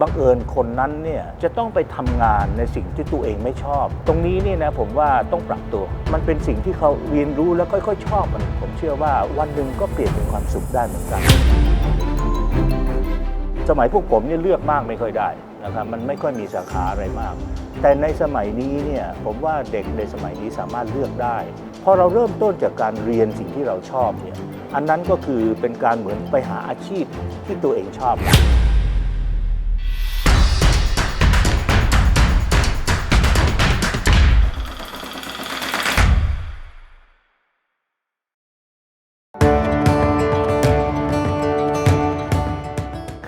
บังเอิญคนนั้นเนี่ยจะต้องไปทำงานในสิ่งที่ตัวเองไม่ชอบ ตรงนี้เนี่ยนะผมว่าต้องปรับตัว มันเป็นสิ่งที่เขาเรียนรู้แล้วค่อยๆ ชอบมันผมเชื่อว่าวันหนึ่งก็เปลี่ยนเป็นความสุขได้เหมือนกัน สมัยพวกผมเนี่ยเลือกมากไม่ค่อยได้นะครับมันไม่ค่อยมีสาขาอะไรมาก แต่ในสมัยนี้เนี่ยผมว่าเด็กในสมัยนี้สามารถเลือกได้พอเราเริ่มต้นจากการเรียนสิ่งที่เราชอบเนี่ยอันนั้นก็คือเป็นการเหมือนไปหาอาชีพที่ตัวเองชอบ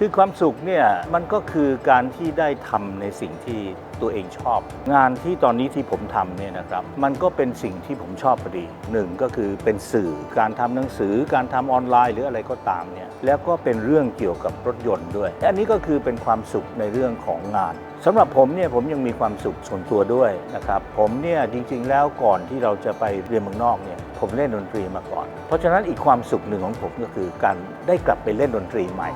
คือความสุขเนี่ยมันก็คือการที่ได้ทำในสิ่งที่ตัวเองชอบ งานที่ตอนนี้ที่ผมทำเนี่ยนะครับมันก็เป็นสิ่งที่ผมชอบพอดีหนึ่งก็คือเป็นสื่อการทำหนังสือ การทำออนไลน์ หรืออะไรก็ตามเนี่ยแล้วก็เป็นเรื่องเกี่ยวกับรถยนต์ด้วย อันนี้ก็คือเป็นความสุขในเรื่องของงานสำหรับผมเนี่ยผมยังมีความสุขส่วนตัวด้วยนะครับผมเนี่ยจริงๆแล้วก่อนที่เราจะไปเรียนเมืองนอกเนี่ยผมเล่นดนตรีมาก่อน เพราะฉะนั้นอีกความสุขหนึ่งของผมก็คือการได้กลับไปเล่นดนตรีใหม่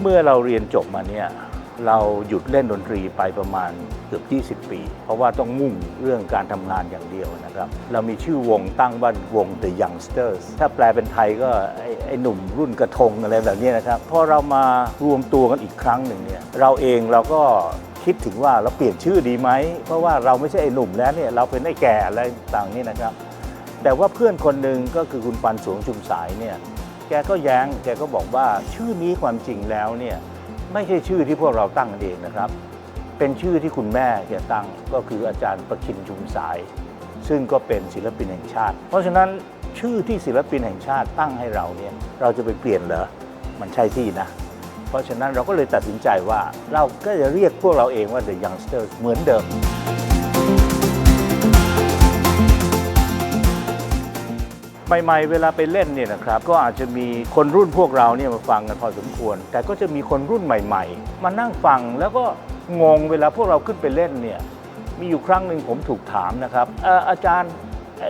เมื่อเราเรียนจบมาเนี่ยเราหยุดเล่นดนตรีไปประมาณเกือบ 20 ปี เพราะว่าต้องมุ่งเรื่องการทำงานอย่างเดียวนะครับ เรามีชื่อวงตั้งว่าวง The Youngsters ถ้าแปลเป็นไทยก็ไอ้ไอหนุ่มรุ่นกระทงอะไรแบบนี้นะครับ พอเรามารวมตัวกันอีกครั้งหนึ่งเนี่ยเราเองเราก็คิดถึงว่าเราเปลี่ยนชื่อดีไหม เพราะว่าเราไม่ใช่ไอ้หนุ่มแล้วเนี่ยเราเป็นไอ้แก่อะไรต่างนี่นะครับ แต่ว่าเพื่อนคนหนึ่งก็คือคุณปันสวงชุมสายเนี่ย แกก็แย้ง แกก็บอกว่าชื่อนี้ความจริงแล้วเนี่ยไม่ใช่ชื่อที่พวกเราตั้งเองนะครับ เป็นชื่อที่คุณแม่แกตั้งก็คืออาจารย์ประคินชุมสาย ซึ่งก็เป็นศิลปินแห่งชาติ เพราะฉะนั้นชื่อที่ศิลปินแห่งชาติตั้งให้เราเนี่ยเราจะไปเปลี่ยนเหรอมันใช่ที่นะ เพราะฉะนั้นเราก็เลยตัดสินใจว่าเราก็จะเรียกพวกเราเองว่า The Youngsters เหมือนเดิม ใหม่ๆ เวลาไปเล่นเนี่ยนะครับก็อาจจะมีคนรุ่นพวกเราเนี่ยมาฟังกันพอสมควร แต่ก็จะมีคนรุ่นใหม่ ๆ มานั่งฟังแล้วก็งงเวลาพวกเราขึ้นไปเล่นเนี่ยมีอยู่ครั้งหนึ่งผมถูกถามนะครับเอ่ออาจารย์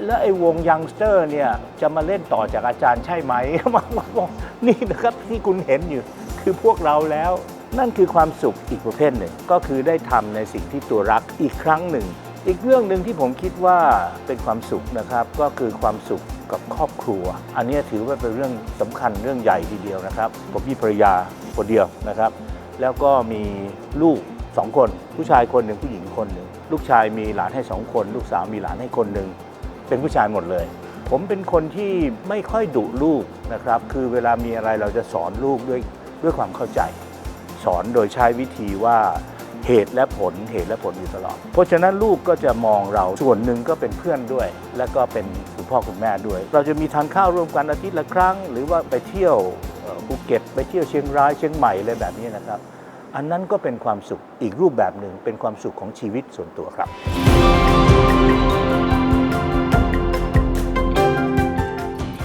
แล้วไอ้วงยังสเตอร์เนี่ยจะมาเล่นต่อจากอาจารย์ใช่ไหมมาบอกนี่นะครับที่คุณเห็นอยู่คือพวกเราแล้ว นั่นคือความสุขอีกประเภทหนึ่ง ก็คือได้ทำในสิ่งที่ตัวรักอีกครั้งหนึ่ง อีกเรื่องหนึ่งที่ผมคิดว่าเป็นความสุขนะครับ ก็คือความสุขกับครอบครัว อันนี้ถือว่าเป็นเรื่องสำคัญเรื่องใหญ่ทีเดียวนะครับ ผมมีภรรยาคนเดียวนะครับ แล้วก็มีลูกสองคน ผู้ชายคนหนึ่งผู้หญิงคนหนึ่งลูกชายมีหลานให้สองคน ลูกสาวมีหลานให้คนหนึ่งเป็นผู้ชายหมดเลย ผมเป็นคนที่ไม่ค่อยดุลูกนะครับ คือเวลามีอะไรเราจะสอนลูกด้วยด้วยความเข้าใจ สอนโดยใช้วิธีว่า เหตุและผลเหตุและผลอยู่ตลอด เพราะฉะนั้นลูกก็จะมองเราส่วนหนึ่งก็เป็นเพื่อนด้วย และก็เป็นคุณพ่อคุณแม่ด้วย เราจะมีทานข้าวร่วมกันอาทิตย์ละครั้ง หรือว่าไปเที่ยวภูเก็ตไปเที่ยวเชียงรายเชียงใหม่อะไรแบบนี้นะครับ อันนั้นก็เป็นความสุขอีกรูปแบบหนึ่งเป็นความสุขของชีวิตส่วนตัวครับ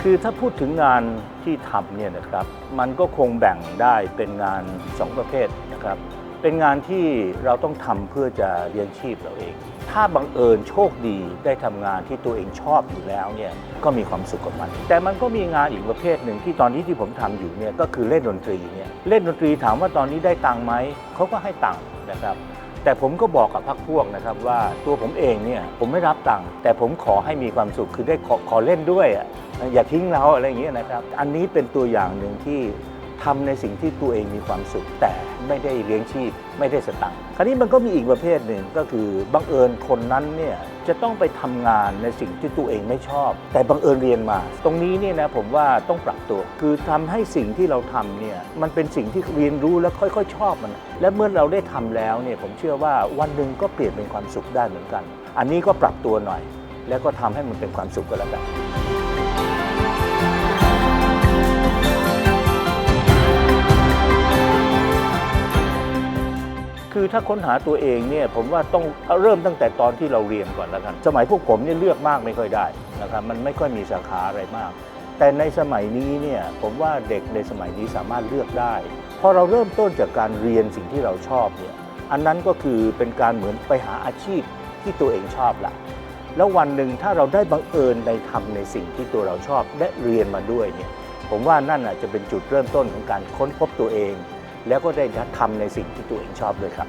คือถ้าพูดถึงงานที่ทำเนี่ยนะครับ มันก็คงแบ่งได้เป็นงานสองประเภทนะครับ เป็นงานที่เราต้องทำเพื่อจะเลี้ยงชีพเราเอง ถ้าบังเอิญโชคดีได้ทำงานที่ตัวเองชอบอยู่แล้วเนี่ยก็มีความสุขกับมัน แต่มันก็มีงานอีกประเภทหนึ่งที่ตอนนี้ที่ผมทำอยู่เนี่ยก็คือเล่นดนตรีเนี่ยเล่นดนตรีถามว่าตอนนี้ได้ตังค์ไหมเขาก็ให้ตังค์นะครับแต่ผมก็บอกกับพักพวกนะครับว่าตัวผมเองเนี่ยผมไม่รับตังค์แต่ผมขอให้มีความสุขคือได้ขอขอเล่นด้วยอะอย่าทิ้งเราอะไรอย่างเงี้ยนะครับ อันนี้เป็นตัวอย่างหนึ่งที่ ทำในสิ่งที่ตัวเองมีความสุข แต่ไม่ได้เลี้ยงชีพไม่ได้สตังค์คราวนี้มันก็มีอีกประเภทหนึ่งก็คือบังเอิญคนนั้นเนี่ยจะต้องไปทำงานในสิ่งที่ตัวเองไม่ชอบ แต่บังเอิญเรียนมา ตรงนี้เนี่ยนะผมว่าต้องปรับตัว คือทำให้สิ่งที่เราทำเนี่ยมันเป็นสิ่งที่เรียนรู้แล้วค่อยๆ ชอบมัน และเมื่อเราได้ทำแล้วเนี่ยผมเชื่อว่าวันหนึ่งก็เปลี่ยนเป็นความสุขได้เหมือนกัน อันนี้ก็ปรับตัวหน่อย แล้วก็ทำให้มันเป็นความสุขก็แล้วกัน คือถ้าค้นหาตัวเองเนี่ยผมว่าต้องเริ่มตั้งแต่ตอนที่เราเรียนก่อนแล้วกันสมัยพวกผมเนี่ยเลือกมากไม่ค่อยได้นะครับมันไม่ค่อยมีสาขาอะไรมาก แต่ในสมัยนี้เนี่ยผมว่าเด็กในสมัยนี้สามารถเลือกได้พอเราเริ่มต้นจากการเรียนสิ่งที่เราชอบเนี่ยอันนั้นก็คือเป็นการเหมือนไปหาอาชีพที่ตัวเองชอบละแล้ววันหนึ่งถ้าเราได้บังเอิญในทำในสิ่งที่ตัวเราชอบและเรียนมาด้วยเนี่ยผมว่านั่นอาจจะเป็นจุดเริ่มต้นของการค้นพบตัวเอง แล้วก็ได้ทำในสิ่งที่ตัวเองชอบด้วยครับ